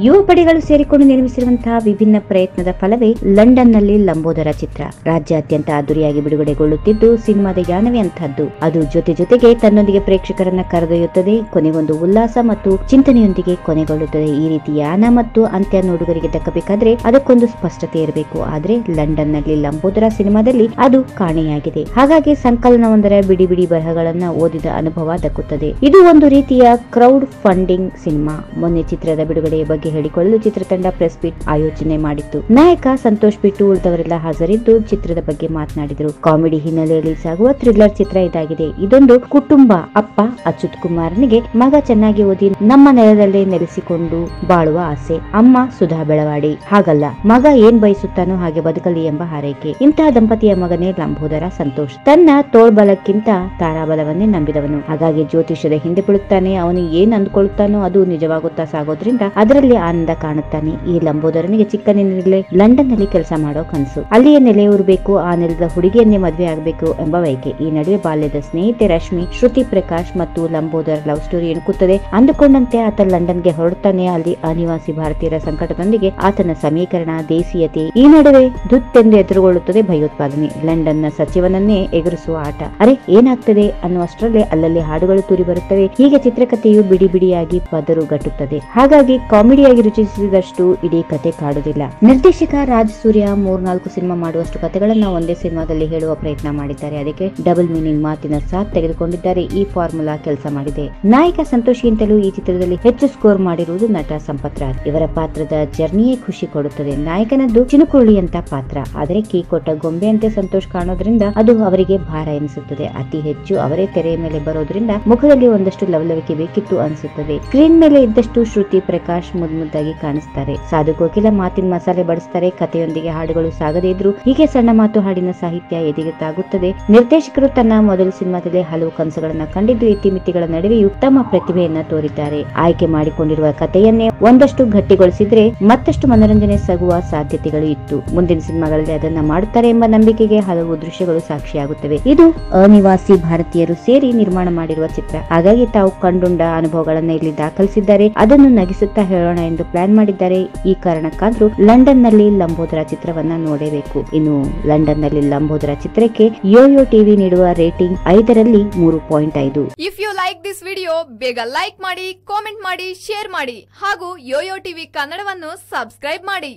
ಯುವ ಪಡೆಗಳು ಸೇರಿಕೊಂಡು ನಿರ್ಮಿಸಿರುವಂತಹ ವಿಭಿನ್ನ ಪ್ರಯತ್ನದ ಫಲವೇ ಲಂಡನ್ನಲ್ಲಿ ಲಂಬೋದರ ಚಿತ್ರ. ರಾಜ್ಯಾದ್ಯಂತ ಅದುರಿಯಾಗಿ ಬಿಡುಗಡೆಗೊಳ್ಳುತ್ತಿದ್ದು, ಸಿನಿಮಾದ ಯಾನವೇ ಅಂತಹದ್ದು ಅದು ಜೊತೆ ಜೊತೆಗೆ ತನ್ನೊಂದಿಗೆ ಪ್ರೇಕ್ಷಕರನ್ನ ಕರೆದೊಯ್ಯುತ್ತದೆ, ಕೊನೆಗೊಂದು ಉಲ್ಲಾಸ ಮತ್ತು ಚಿಂತನೆಯೊಂದಿಗೆ ಕೊನೆಗೊಳ್ಳುತ್ತದೆ. ಈ ರೀತಿ ಯಾನ ಮತ್ತು ಅಂತ್ಯ ನೋಡುಗರಿಗೆ ದಕ್ಕಬೇಕಾದ್ರೆ ಅದಕ್ಕೊಂದು ಸ್ಪಷ್ಟತೆ ಇರಬೇಕು. ಆದ್ರೆ ಲಂಡನ್ನಲ್ಲಿ ಲಂಬೋದರ ಸಿನಿಮಾದಲ್ಲಿ ಅದು ಕಾಣೆಯಾಗಿದೆ. ಹಾಗಾಗಿ ಸಂಕಲನವೊಂದರ ಬಿಡಿ ಬಿಡಿ ಬರಹಗಳನ್ನ ಓದಿದ ಅನುಭವ ದಕ್ಕುತ್ತದೆ. ಇದು ಒಂದು ರೀತಿಯ ಕ್ರೌಡ್ ಫಂಡಿಂಗ್ ಸಿನಿಮಾ. ಮೊನ್ನೆ ಚಿತ್ರದ ಬಿಡುಗಡೆಯ ಬಗ್ಗೆ ಹೇಳಿಕೊಳ್ಳಲು ಚಿತ್ರತಂಡ ಪ್ರೆಸ್ ಮೀಟ್ ಆಯೋಜನೆ ಮಾಡಿತ್ತು. ನಾಯಕ ಸಂತೋಷ್ ಬಿಟ್ಟು ಉಳಿದವರೆಲ್ಲ ಹಾಜರಿದ್ದು ಚಿತ್ರದ ಬಗ್ಗೆ ಮಾತನಾಡಿದರು. ಕಾಮಿಡಿ ಹಿನ್ನೆಲೆಯಲ್ಲಿ ಸಾಗುವ ಥ್ರಿಲ್ಲರ್ ಚಿತ್ರ ಇದಾಗಿದೆ. ಇದೊಂದು ಕುಟುಂಬ ಅಪ್ಪ ಅಚ್ಯುತ್ ಕುಮಾರನಿಗೆ ಮಗ ಚೆನ್ನಾಗಿ ಓದಿ ನಮ್ಮ ನೆಲದಲ್ಲೇ ನೆಲೆಸಿಕೊಂಡು ಬಾಳುವ ಆಸೆ. ಅಮ್ಮ ಸುಧಾ ಬೆಳವಾಡಿ. ಹಾಗಲ್ಲ, ಮಗ ಏನ್ ಬಯಸುತ್ತಾನೋ ಹಾಗೆ ಬದುಕಲಿ ಎಂಬ ಹಾರೈಕೆ. ಇಂತಹ ದಂಪತಿಯ ಮಗನೇ ಲಂಬೋದರ ಸಂತೋಷ್. ತನ್ನ ತೋಳ್ಬಲಕ್ಕಿಂತ ತಾರಾಬಲವನ್ನೇ ನಂಬಿದವನು. ಹಾಗಾಗಿ ಜ್ಯೋತಿಷ್ಯದ ಹಿಂದೆ ಬೀಳುತ್ತಾನೆ, ಅವನು ಏನ್ ಅಂದ್ಕೊಳ್ಳುತ್ತಾನೋ ಅದು ನಿಜವಾಗುತ್ತಾ ಸಾಗೋದ್ರಿಂದ ಅದರಲ್ಲಿ ಆನಂದ ಕಾಣುತ್ತಾನೆ. ಈ ಲಂಬೋದರನಿಗೆ ಚಿಕ್ಕನಿಂದಲೇ ಲಂಡನ್ನಲ್ಲಿ ಕೆಲಸ ಮಾಡೋ ಕನಸು. ಅಲ್ಲಿಯೇ ನೆಲೆಯೂರಬೇಕು ಆ ನೆಲದ ಹುಡುಗಿಯನ್ನೇ ಮದುವೆ ಆಗಬೇಕು ಎಂಬ ಬಯಕೆ. ಈ ನಡುವೆ ಬಾಲ್ಯದ ಸ್ನೇಹಿತೆ ರಶ್ಮಿ, ಶ್ರುತಿ ಪ್ರಕಾಶ್ ಮತ್ತು ಲಂಬೋದರ ಲವ್ ಸ್ಟೋರಿ ಎಣುಕುತ್ತದೆ. ಅಂದುಕೊಂಡಂತೆ ಆತ ಲಂಡನ್ಗೆ ಹೊರಡುತ್ತಾನೆ. ಅಲ್ಲಿ ಅನಿವಾಸಿ ಭಾರತೀಯರ ಸಂಕಟದೊಂದಿಗೆ ಆತನ ಸಮೀಕರಣ, ದೇಸೀಯತೆ ಈ ನಡುವೆ ದುತ್ತೆಂದು ಎದುರುಗೊಳ್ಳುತ್ತದೆ ಭಯೋತ್ಪಾದನೆ. ಲಂಡನ್ನ ಸಚಿವನನ್ನೇ ಎದುರಿಸುವ ಆಟ. ಅರೆ, ಏನಾಗ್ತದೆ ಅನ್ನುವಷ್ಟರಲ್ಲೇ ಅಲ್ಲಲ್ಲಿ ಹಾಡುಗಳು ತೂರಿ ಬರುತ್ತವೆ ಹೀಗೆ ಚಿತ್ರಕಥೆಯು ಬಿಡಿ ಬಿಡಿಯಾಗಿ ಪದರು ಗಟ್ಟುತ್ತದೆ ಹಾಗಾಗಿ ಕಾಮಿಡಿಯಾಗಿ ರುಚಿಸಿದಷ್ಟು ಇಡೀ ಕತೆ ಕಾಡುವುದಿಲ್ಲ. ನಿರ್ದೇಶಕ ರಾಜ್ ಸೂರ್ಯ ಮೂರ್ನಾಲ್ಕು ಸಿನಿಮಾ ಮಾಡುವಷ್ಟು ಕಥೆಗಳನ್ನ ಒಂದೇ ಸಿನಿಮಾದಲ್ಲಿ ಹೇಳುವ ಪ್ರಯತ್ನ ಮಾಡಿದ್ದಾರೆ. ಅದಕ್ಕೆ ಡಬಲ್ ಮೀನಿಂಗ್ ಮಾತಿನ ಸಾಥ್ ತೆಗೆದುಕೊಂಡಿದ್ದಾರೆ. ಈ ಫಾರ್ಮುಲಾ ಕೆಲಸ ಮಾಡಿದೆ. ನಾಯಕ ಸಂತೋಷ್ಗಿಂತಲೂ ಈ ಚಿತ್ರದಲ್ಲಿ ಹೆಚ್ಚು ಸ್ಕೋರ್ ಮಾಡಿರುವುದು ನಟ ಸಂಪತ್ ರಾಜ್. ಇವರ ಪಾತ್ರದ ಜರ್ನಿಯೇ ಖುಷಿ ಕೊಡುತ್ತದೆ. ನಾಯಕನದ್ದು ಚಿನುಕುರುಳಿಯಂತ ಪಾತ್ರ. ಆದರೆ ಕೀ ಕೊಟ್ಟ ಗೊಂಬೆಯಂತೆ ಸಂತೋಷ್ ಕಾಣೋದ್ರಿಂದ ಅದು ಅವರಿಗೆ ಭಾರ ಎನಿಸುತ್ತದೆ. ಅತಿ ಹೆಚ್ಚು ಅವರೇ ತೆರೆಯ ಮೇಲೆ ಬರೋದ್ರಿಂದ ಮುಖದಲ್ಲಿ ಒಂದಷ್ಟು ಲವಲವಿಕೆ ಬೇಕಿತ್ತು ಅನಿಸುತ್ತದೆ. ಸ್ಕ್ರೀನ್ ಮೇಲೆ ಇದ್ದಷ್ಟು ಶ್ರುತಿ ಪ್ರಕಾಶ್ ಮುದ್ದಾಗಿ ಕಾಣಿಸ್ತಾರೆ. ಸಾಧು ಕೋಕಿಲ ಮಾತಿನ ಮಸಾಲೆ ಬಡಿಸ್ತಾರೆ. ಕಥೆಯೊಂದಿಗೆ ಹಾಡುಗಳು ಸಾಗದೇ ಇದ್ರು ಹೀಗೆ ಸಣ್ಣ ಮಾತು ಹಾಡಿನ ಸಾಹಿತ್ಯ ಎದೆಗೆ ತಾಗುತ್ತದೆ. ನಿರ್ದೇಶಕರು ತನ್ನ ಮೊದಲ ಸಿನಿಮಾದಲ್ಲಿ ಹಲವು ಕನಸುಗಳನ್ನ ಕಂಡಿದ್ದು ಇತಿಮಿತಿಗಳ ನಡುವೆಯೂ ತಮ್ಮ ಪ್ರತಿಭೆಯನ್ನ ತೋರಿದ್ದಾರೆ. ಆಯ್ಕೆ ಮಾಡಿಕೊಂಡಿರುವ ಕಥೆಯನ್ನೇ ಒಂದಷ್ಟು ಗಟ್ಟಿಗೊಳಿಸಿದ್ರೆ ಮತ್ತಷ್ಟು ಮನೋರಂಜನೆ ಸಗುವ ಸಾಧ್ಯತೆಗಳು ಇತ್ತು. ಮುಂದಿನ ಸಿನಿಮಾಗಳಲ್ಲಿ ಅದನ್ನ ಮಾಡುತ್ತಾರೆ ಎಂಬ ನಂಬಿಕೆಗೆ ಹಲವು ದೃಶ್ಯಗಳು ಸಾಕ್ಷಿಯಾಗುತ್ತವೆ. ಇದು ಅನಿವಾಸಿ ಭಾರತೀಯರು ಸೇರಿ ನಿರ್ಮಾಣ ಮಾಡಿರುವ ಚಿತ್ರ. ಹಾಗಾಗಿ ತಾವು ಕಂಡುಂಡ ಅನುಭವಗಳನ್ನ ಇಲ್ಲಿ ದಾಖಲಿಸಿದ್ದಾರೆ. ಅದನ್ನು ನಗಿಸುತ್ತಾ ಹೇಳೋಣ ಎಂದು ಪ್ಲಾನ್ ಮಾಡಿದ್ದಾರೆ. ಈ ಕಾರಣಕ್ಕಾದ್ರೂ ಲಂಡನ್ನಲ್ಲಿ ಲಂಬೋದರ ಚಿತ್ರವನ್ನ ನೋಡಬೇಕು. ಇನ್ನು ಲಂಡನ್ನಲ್ಲಿ ಲಂಬೋದರ ಚಿತ್ರಕ್ಕೆ ಯೋಯೋ ಟಿವಿ ನೀಡುವ ರೇಟಿಂಗ್ ಐದರಲ್ಲಿ ಮೂರು ಪಾಯಿಂಟ್ ಐದು. If you like this video ಬೇಗ ಲೈಕ್ ಮಾಡಿ ಕಾಮೆಂಟ್ ಮಾಡಿ ಶೇರ್ ಮಾಡಿ ಹಾಗೂ ಯೋಯೋ ಟಿವಿ ಕನ್ನಡವನ್ನು ಸಬ್ಸ್ಕ್ರೈಬ್ ಮಾಡಿ.